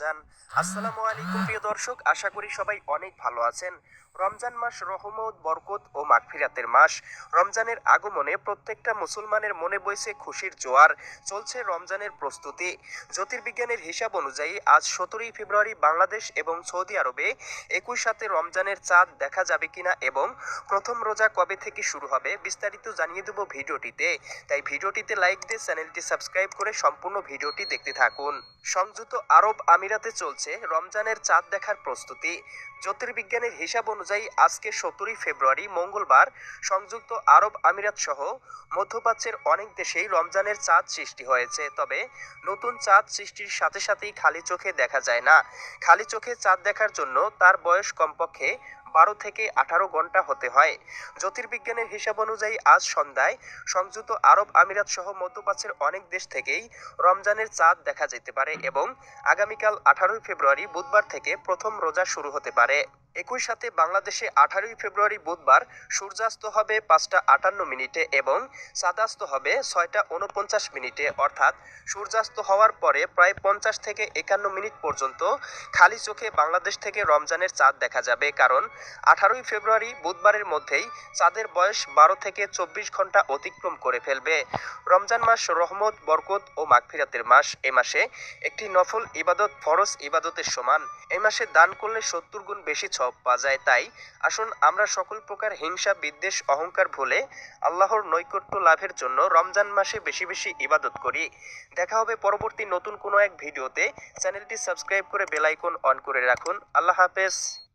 জান আসসালামু আলাইকুম, প্রিয় দর্শক, আশা করি সবাই অনেক ভালো আছেন। রমজান মাস রহমত, বরকত ও মাগফিরাতের মাস। রমজানের আগমনে প্রত্যেকটা মুসলমানের মনে বইছে খুশির জোয়ার। চলছে রমজানের প্রস্তুতি। জ্যোতির্বিজ্ঞানের হিসাব অনুযায়ী আজ সতেরোই ফেব্রুয়ারি বাংলাদেশ এবং সৌদি আরবে একই সাথে রমজানের চাঁদ দেখা যাবে কিনা এবং প্রথম রোজা কবে থেকে শুরু হবে বিস্তারিত জানিয়ে দেব ভিডিওটিতে। তাই ভিডিওটিতে লাইক দিয়ে চ্যানেলটি সাবস্ক্রাইব করে সম্পূর্ণ ভিডিওটি দেখতে থাকুন। সংযুক্ত আরব আমিরাতে চলছে রমজানের চাঁদ দেখার প্রস্তুতি। জ্যোতির্বিজ্ঞানের হিসাব অনুযায়ী আজকে সতেরোই ফেব্রুয়ারি মঙ্গলবার সংযুক্ত আরব আমিরাত সহ মধ্যপ্রাচ্যের অনেক দেশেই রমজানের চাঁদ সৃষ্টি হয়েছে। তবে নতুন চাঁদ সৃষ্টির সাথে সাথেই খালি চোখে দেখা যায় না। খালি চোখে চাঁদ দেখার জন্য তার বয়স কমপক্ষে বারো থেকে আঠারো ঘণ্টা হতে হয়। জ্যোতির্বিজ্ঞানের হিসাব অনুযায়ী আজ সন্ধ্যায় সংযুক্ত আরব আমিরাত সহ মধ্যপ্রাচ্যের অনেক দেশ থেকেই রমজানের চাঁদ দেখা যেতে পারে এবং আগামীকাল আঠারোই ফেব্রুয়ারি বুধবার থেকে প্রথম রোজা শুরু হতে পারে। একই সাথে বাংলাদেশে আঠারোই ফেব্রুয়ারি বুধবার সূর্যাস্ত হবে পাঁচটা আটান্ন মিনিটে এবং চাঁদাস্ত হবে ছয়টা উনপঞ্চাশ মিনিটে। অর্থাৎ সূর্যাস্ত হওয়ার পরে প্রায় পঞ্চাশ থেকে একান্ন মিনিট পর্যন্ত খালি চোখে বাংলাদেশ থেকে রমজানের চাঁদ দেখা যাবে। কারণ আঠারোই ফেব্রুয়ারি বুধবারের মধ্যেই চাঁদের বয়স বারো থেকে চব্বিশ ঘণ্টা অতিক্রম করে ফেলবে। রমজান মাস রহমত, বরকত ও মাগফিরাতের মাস। এ মাসে একটি নফল ইবাদত, ফরজ ইবাদতের সমান। এ মাসে দান করলে সত্তর গুণ বেশি ছপ বাজায় তাই আসুন আমরা সকল প্রকার হিংসা, বিদ্বেষ, অহংকার ভুলে আল্লাহর নৈকট্য লাভের জন্য রমজান মাসে বেশি বেশি ইবাদত করি। দেখা হবে পরবর্তী নতুন কোনো এক ভিডিওতে। চ্যানেলটি সাবস্ক্রাইব করে বেলাইকন অন করে রাখুন। আল্লাহ হাফেজ।